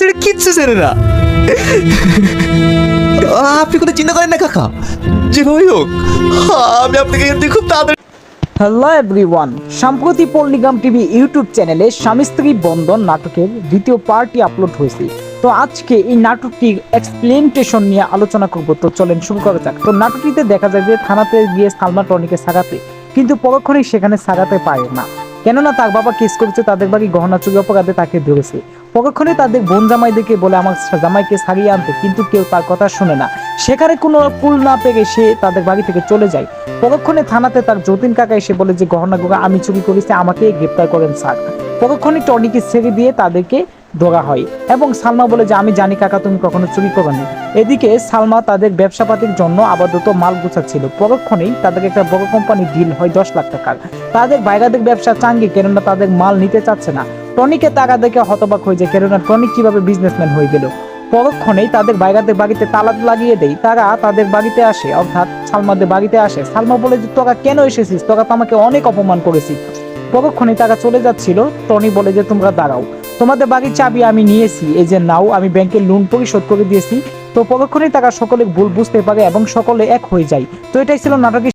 ছেড়ে কিচ্ছু ছেড়ে না। আপনি কোনো চিন্তা করেন না, কাকা। যেভাবেই হোক, আমি আপনাকে খুব তাড়াতাড়ি হ্যালো এভরিওয়ান সম্প্রতি টিভি ইউটিউব চ্যানেলে স্বামী স্ত্রী বন্ধন নাটকের দ্বিতীয় পার্টি আপলোড হয়েছে। তো আজকে এই নাটকটির এক্সপ্লেন্টেশন নিয়ে আলোচনা করব। তো চলেন শুরু করা যাক। তো নাটকটিতে দেখা যায় যে থানাতে গিয়ে সালমা টনিকে সাগাতে, কিন্তু পরক্ষণেই সেখানে সাগাতে পারে না। কেননা তার বাবা কেস করেছে, তাদের বাড়ি গহনা চুরি অপরাধে তাকে ধরেছে। পরক্ষণে তাদের বোন জামাই দেখে বলে, আমার জামাইকে সারিয়ে আনতে। কিন্তু কেউ তার কথা শুনে না। সেখানে কোনো কুল না পেয়ে সে তাদের বাড়ি থেকে চলে যায়। পরক্ষণে থানাতে তার যতীন কাকা এসে বলে যে, গহনা গোহা আমি চুরি করেছি আমাকে গ্রেপ্তার করেন স্যার। পরক্ষণে টনিকে ছেড়ে দিয়ে তাদেরকে ধরা হয়। এবং সালমা বলে যে, আমি জানি কাকা, তুমি কখনো চুরি করনি এদিকে সালমা তাদের ব্যবসাপাতির জন্য আপাতত মাল গুছাচ্ছিল। পরক্ষণেই তাদের একটা বড় কোম্পানি ডিল হয় দশ লাখ টাকার। তাদের বাইরাদের ব্যবসা চাঙ্গি, কেননা তাদের মাল নিতে চাচ্ছে না। টনিকে টাকা দেখে হতবাক হয়ে যায়, কেননা টনি কীভাবে বিজনেসম্যান হয়ে গেল? পরক্ষণেই তাদের বাইরাদের বাড়িতে তালা লাগিয়ে দেয়। তারা তাদের বাড়িতে আসে, অর্থাৎ সালমাদের বাড়িতে আসে। সালমা বলে যে, তোরা কেন এসেছিস? তোরা তো আমাকে অনেক অপমান করেছিস। পরক্ষণে তারা চলে যাচ্ছিল। টনি বলে যে, তোমরা দাঁড়াও। তোমাদের বাড়ির চাবি আমি নিয়েছি। এই যে নাও, আমি ব্যাংকের লোন পরিশোধ করে দিয়েছি। তো পরক্ষণেই তারা সকলে ভুল বুঝতে পারে এবং সকলে এক হয়ে যায়। তো এটাই ছিল নাটকের